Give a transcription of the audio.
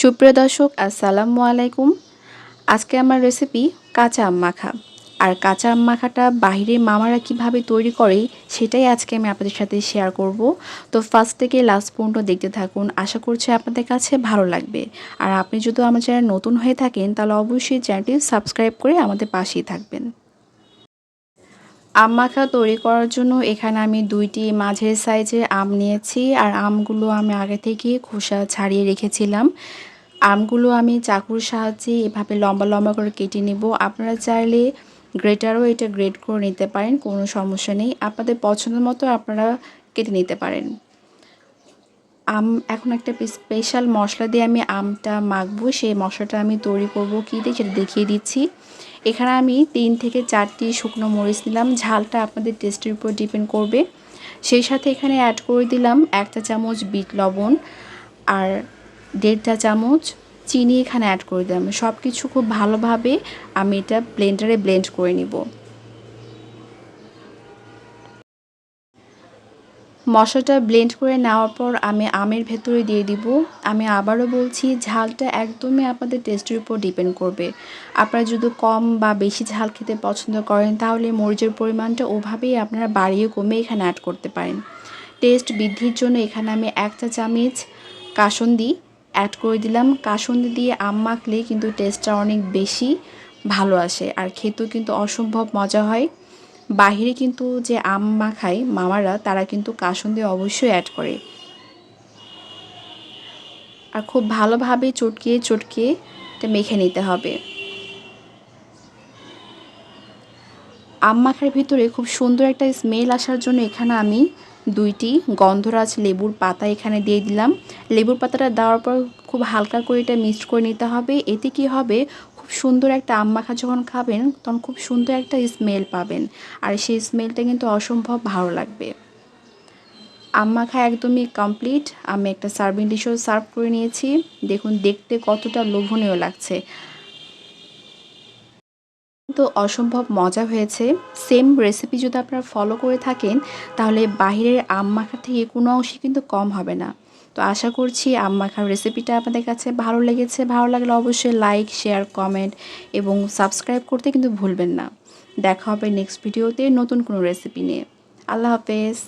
সুপ্রিয় দর্শক, আসসালামু আলাইকুম। আজকে আমার রেসিপি কাঁচা আম মাখা। আর কাঁচা আম মাখাটা বাইরে মামারা কীভাবে তৈরি করে, সেটাই আজকে আমি আপনাদের সাথে শেয়ার করব। তো ফার্স্ট থেকে লাস্ট পর্যন্ত দেখতে থাকুন। আশা করছি আপনাদের কাছে ভালো লাগবে। আর আপনি যদি আমার চ্যানেল নতুন হয়ে থাকেন, তাহলে অবশ্যই চ্যানেলটি সাবস্ক্রাইব করে আমাদের পাশেই থাকবেন। আম মাখা তৈরি করার জন্য এখানে আমি দুইটি মাঝের সাইজের আম নিয়েছি, আর আমগুলো আমি আগে থেকে খোসা ছাড়িয়ে রেখেছিলাম। আমগুলো আমি চাকুর সাহায্যে এভাবে লম্বা লম্বা করে কেটে নেব। আপনারা চাইলে গ্রেটারও এটা গ্রেট করে নিতে পারেন, কোনো সমস্যা নেই। আপনাদের পছন্দ মতো আপনারা কেটে নিতে পারেন। আম, এখন একটা স্পেশাল মশলা দিয়ে আমি আমটা মাখবো। সেই মশলাটা আমি তৈরি করব কী দিয়ে সেটা দেখিয়ে দিচ্ছি। এখানে আমি তিন থেকে চারটি শুকনো মরিচ নিলাম। ঝালটা আপনাদের টেস্টের উপর ডিপেন্ড করবে। সেই সাথে এখানে অ্যাড করে দিলাম একটা চামচ বিট লবণ আর দেড়টা চামচ চিনি এখানে অ্যাড করে দিলাম। সব কিছু খুব ভালোভাবে আমি এটা ব্লেন্ডারে ব্লেন্ড করে নিব। মশলাটা ব্লেন্ড করে নেওয়ার পর আমি আমের ভেতরে দিয়ে দিব। আমি আবারও বলছি, ঝালটা একদমই আপনাদের টেস্টের উপর ডিপেন্ড করবে। আপনারা যদি কম বা বেশি ঝাল খেতে পছন্দ করেন, তাহলে মরিচের পরিমাণটা ওভাবেই আপনারা বাড়িয়ে কমে এখানে অ্যাড করতে পারেন। টেস্ট বৃদ্ধির জন্য এখানে আমি একটা চামচ কাসন্দি অ্যাড করে দিলাম। কাসন্দি দিয়ে আম মাখলে কিন্তু টেস্টটা অনেক বেশি ভালো আসে। আর খেতেও কিন্তু অসম্ভব মজা হয়। বাহিরে কিন্তু যে আম মাখায় মামারা, তারা কিন্তু কাসন্দি অবশ্যই অ্যাড করে। আর খুব ভালোভাবে চটকিয়ে চটকিয়ে এটা মেখে নিতে হবে। আম মাখার ভিতরে খুব সুন্দর একটা স্মেল আসার জন্য এখানে আমি দুইটি গন্ধরাজ লেবুর পাতা এখানে দিয়ে দিলাম। লেবুর পাতাটা দেওয়ার পর খুব হালকা করে এটা মিক্সড করে নিতে হবে। এতে কি হবে? সুন্দর একটা আম মাখা যখন খাবেন, তখন খুব সুন্দর একটা স্মেল পাবেন। আর সেই স্মেলটা কিন্তু অসম্ভব ভালো লাগবে। আম মাখা একদমই কমপ্লিট আমি একটা সার্ভিং ডিশও সার্ভ করে নিয়েছি। দেখুন, দেখতে কতটা লোভনীয় লাগছে। তো অসম্ভব মজা হয়েছে। সেম রেসিপি যদি আপনারা ফলো করে থাকেন, তাহলে বাহিরের আম মাখা থেকে কোনো অংশে কিন্তু কম হবে না। তো আশা করছি আম মাখার রেসিপিটা আপনাদের কাছে ভালো লেগেছে। ভালো লাগলে অবশ্যই লাইক শেয়ার কমেন্ট এবং সাবস্ক্রাইব করতে কিন্তু ভুলবেন না। দেখা হবে নেক্সট ভিডিওতে নতুন কোনো রেসিপি নিয়ে। আল্লাহ হাফেজ।